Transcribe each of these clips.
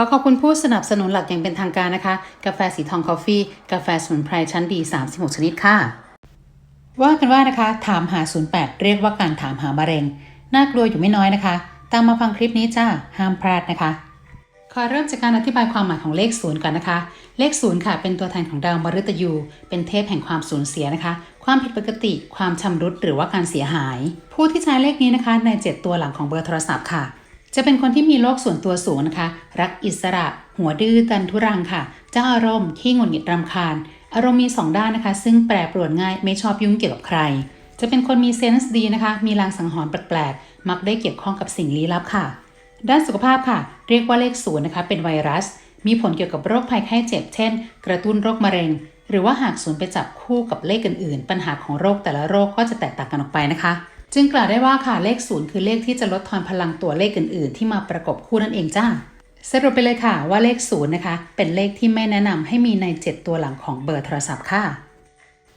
อขอบคุณผู้สนับสนุนหลักอย่างเป็นทางการนะคะ กาแฟสีทองคอฟฟี่กาแฟสมุนไพรชั้นดี 36 ชนิดค่ะ ว่ากันว่านะคะ ถามหา 08 เรียกว่าการถามหามะเร็ง น่ากลัวอยู่ไม่น้อยนะคะ ตามมาฟังคลิปนี้จ้าห้ามพลาดนะคะขอเริ่มจากการอธิบายความหมายของเลขศูนย์ก่อนนะคะ เลขศูนย์ค่ะ เป็นตัวแทนของดาวมฤตยู เป็นเทพแห่งความสูญเสียนะคะ ความผิดปกติ ความชำรุดหรือว่าการเสียหาย ผู้ที่ใช้เลขนี้นะคะ ใน 7 ตัวหลังของเบอร์โทรศัพท์ค่ะ จะเป็นคนที่มีโลกส่วนตัวสูงนะคะ รักอิสระ หัวดื้อตันทุรังค่ะ เจ้าอารมณ์ขี้งุดหงิดรำคาญ อารมณ์มี 2 ด้านนะคะ ซึ่งแปรปรวนง่ายไม่ชอบยุ่งเกี่ยวกับใคร จะเป็นคนมีเซนส์ดีนะคะ มีลางสังหรณ์แปลกๆ มักได้เกี่ยวข้องกับสิ่งลี้ลับค่ะ ด้านสุขภาพค่ะ เรียกว่าเลขศูนย์นะคะ เป็นไวรัส มีผลเกี่ยวกับโรคภัยไข้เจ็บ เช่น กระตุ้นโรคมะเร็ง หรือว่าหากศูนย์ไปจับคู่กับเลขอื่นๆ ปัญหาของโรคแต่ละโรคก็จะแตกต่างกันออกไปนะคะ จึงกล่าวได้ว่าค่ะเลขศูนย์คือเลขที่จะลดทอนพลังตัวเลขอื่น ๆ ที่มาประกบคู่นั่นเองจ้าสรุปไปเลยค่ะว่าเลขศูนย์นะคะ เป็นเลขที่ไม่แนะนำให้มีใน 7 ตัวหลังของเบอร์โทรศัพท์ค่ะ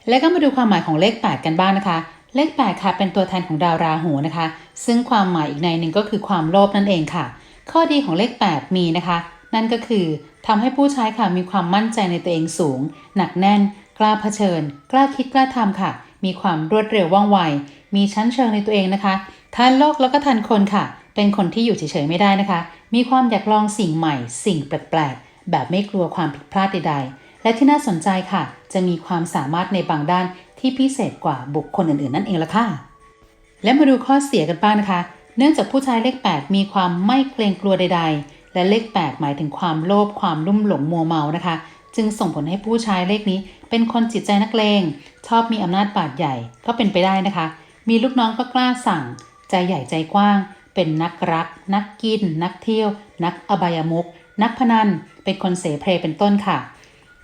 และก็มาดูความหมายของเลข 8 กันบ้างนะคะ เลข 8 ค่ะ เป็นตัวแทนของดาวราหูนะคะ ซึ่งความหมายอีกในหนึ่งก็คือความโลภนั่นเองค่ะ ข้อดีของเลข 8 มีนะคะ นั่นก็คือทำให้ผู้ใช้ค่ะมีความมั่นใจในตัวเองสูง หนักแน่น กล้าเผชิญ กล้าคิดกล้าทำค่ะ มีความรวดเร็วว่องไว มีชั้นเชิงในตัวเองนะคะทันโลกแล้วก็ทันคนค่ะ เป็นคนที่อยู่เฉยๆไม่ได้นะคะ มีความอยากลองสิ่งใหม่ สิ่งแปลกๆ แบบไม่กลัวความผิดพลาดใดๆ และที่น่าสนใจค่ะ จะมีความสามารถในบางด้านที่พิเศษกว่าบุคคลอื่นๆ นั่นเองละค่ะ และมาดูข้อเสียกันบ้างนะคะ เนื่องจากผู้ชายเลข 8 มีความไม่เกรงกลัวใด ๆ และเลข 8 หมายถึงความโลภความลุ่มหลงมัวเมานะคะ จึงส่งผลให้ผู้ชายเลขนี้ เป็นคนจิตใจนักเลงชอบมีอำนาจบาดใหญ่ก็เป็นไปได้นะคะ มีลูกน้องก็กล้าสั่ง ใจใหญ่ใจกว้าง เป็นนักรัก นักกิน นักเที่ยว นักอบายมุก นักพนัน เป็นคนเสเพลเป็นต้นค่ะ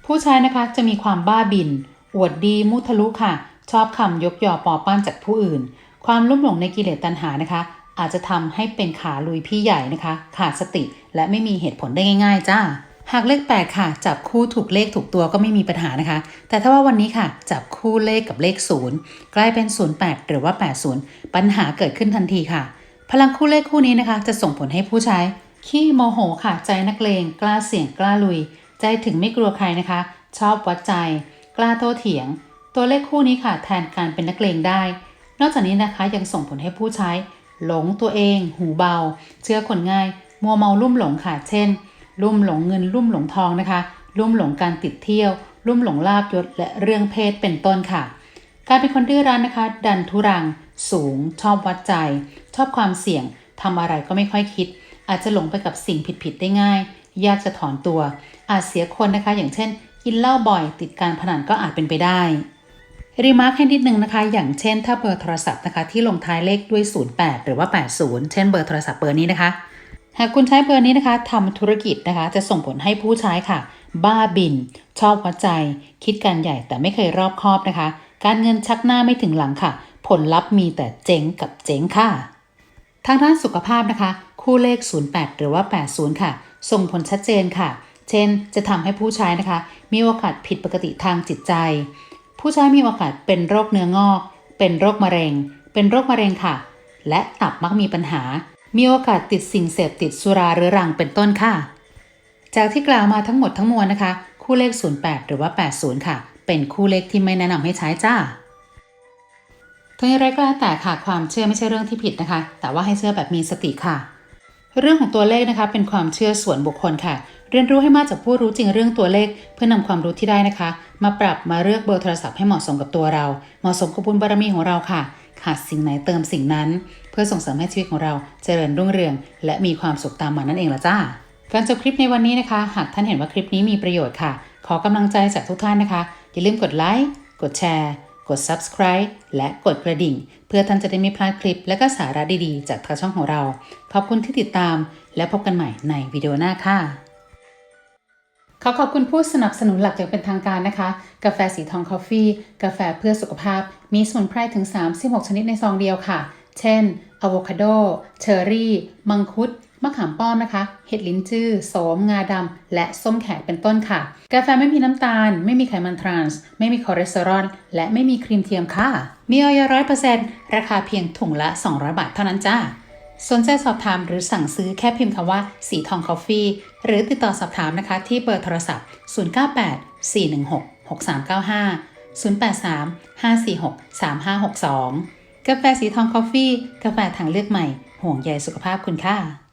ผู้ชายนะคะจะมีความบ้าบิน อวดดีมุทะลุค่ะ ชอบคำยกยอปอป้านจากผู้อื่น ความลุ่มหลงในกิเลสตัณหานะคะ อาจจะทำให้เป็นขาลุยพี่ใหญ่นะคะ ขาดสติและไม่มีเหตุผลได้ง่าย ๆ จ้า หากเลข 8 ค่ะ จับคู่ถูกเลขถูกตัวก็ไม่มีปัญหานะคะ แต่ถ้าว่าวันนี้ค่ะ จับคู่เลขกับเลข 0 กลายเป็น 08 หรือว่า 80 ปัญหาเกิดขึ้นทันทีค่ะ พลังคู่เลขคู่นี้นะคะ จะส่งผลให้ผู้ใช้ขี้โมโหค่ะ ใจนักเลง กล้าเสี่ยงกล้าลุย ใจถึงไม่กลัวใครนะคะ ชอบวัดใจ กล้าโต้เถียง ตัวเลขคู่นี้ค่ะ แทนการเป็นนักเลงได้ นอกจากนี้นะคะยังส่งผลให้ผู้ใช้ หลงตัวเอง หูเบา เชื่อคนง่าย มัวเมาลุ่มหลงค่ะ เช่น ลุ่มหลงเงินลุ่มหลงทองนะคะ ลุ่มหลงการติดเที่ยว ลุ่มหลงลาบยศและเรื่องเพศเป็นต้นค่ะ การเป็นคนดื้อรั้นนะคะ ดันทุรัง สูง ชอบวัดใจ ชอบความเสี่ยงทำอะไรก็ไม่ค่อยคิด อาจจะหลงไปกับสิ่งผิดๆได้ง่าย ยากจะถอนตัว อาจเสียคนนะคะ อย่างเช่น กินเหล้าบ่อย ติดการพนันก็อาจเป็นไปได้รีมาร์คให้นิดนึงนะคะ อย่างเช่นถ้าเบอร์โทรศัพท์นะคะ ที่ลงท้ายเลขด้วย 08 หรือว่า 80 เช่นเบอร์โทรศัพท์เบอร์นี้นะคะ หากคุณใช้เบอร์นี้นะคะทำธุรกิจนะคะ จะส่งผลให้ผู้ใช้ค่ะ บ้าบิน ชอบวัดใจ คิดการใหญ่แต่ไม่เคยรอบคอบนะคะ การเงินชักหน้าไม่ถึงหลังค่ะ ผลลัพธ์มีแต่เจ๊งกับเจ๊งค่ะ ทางด้านสุขภาพนะคะ คู่เลข 08 หรือว่า 80 ค่ะ ส่งผลชัดเจนค่ะ เช่น จะทำให้ผู้ใช้นะคะ มีโอกาสผิดปกติทางจิตใจ ผู้ใช้มีโอกาสเป็นโรคเนื้องอก เป็นโรคมะเร็ง เป็นโรคมะเร็งค่ะ และตับมักมีปัญหา มีโอกาสติดสิ่งเสพติดสุราเรื้อรังเป็นต้นค่ะ จากที่กล่าวมาทั้งหมดทั้งมวลนะคะ คู่เลข 08 หรือว่า 80 ค่ะ เป็นคู่เลขที่ไม่แนะนำให้ใช้จ้าทั้งอย่างไรก็แล้วแต่ค่ะความเชื่อไม่ใช่เรื่องที่ผิดนะคะ แต่ว่าให้เชื่อแบบมีสติค่ะ เรื่องของตัวเลขนะคะ เป็นความเชื่อส่วนบุคคลค่ะ เรียนรู้ให้มากจากผู้รู้จริงเรื่องตัวเลข เพื่อนำความรู้ที่ได้นะคะ มาปรับมาเลือกเบอร์โทรศัพท์ให้เหมาะสมกับตัวเรา เหมาะสมกับบุญบารมีของเราค่ะ ขาดสิ่งไหนเติมสิ่งนั้น เพื่อส่งเสริมให้ชีวิตของเราเจริญรุ่งเรือง และมีความสุขตามมานั่นเองละจ้าการจบคลิปในวันนี้นะคะ หากท่านเห็นว่าคลิปนี้มีประโยชน์ค่ะ ขอกำลังใจจากทุกท่านนะคะ อย่าลืมกดไลค์ กดแชร์ กด subscribe และกดกระดิ่ง เพื่อท่านจะได้ไม่พลาดคลิปและก็สาระดีๆ จากทางช่องของเรา ขอบคุณที่ติดตาม และพบกันใหม่ในวิดีโอหน้าค่ะ ขอขอบคุณผู้สนับสนุนหลักอย่างเป็นทางการนะคะ กาแฟสีทองคอฟฟี่ กาแฟเพื่อสุขภาพ มีสมุนไพรถึง 36 ชนิดในซองเดียวค่ะ เช่นอะโวคาโด เชอร์รี่ มังคุด มะขามป้อมนะคะ เห็ดลิ้นจื้อ โสม งาดำ และส้มแขกเป็นต้นค่ะ กาแฟไม่มีน้ำตาล ไม่มีไขมันทรานส์ ไม่มีคอเลสเตอรอล และไม่มีครีมเทียมค่ะ มีออยร้อยเปอร์เซ็นต์ราคาเพียงถุงละ 200 บาทเท่านั้นจ้า สนใจสอบถามหรือสั่งซื้อแค่พิมพ์คำว่าสีทองคอฟฟี่หรือติดต่อสอบถามนะคะที่เบอร์โทรศัพท์ 098 416 6395 083 546 3562 กาแฟสีทองคอฟฟี่ กาแฟทางเลือกใหม่ ห่วงใยสุขภาพคุณค่ะ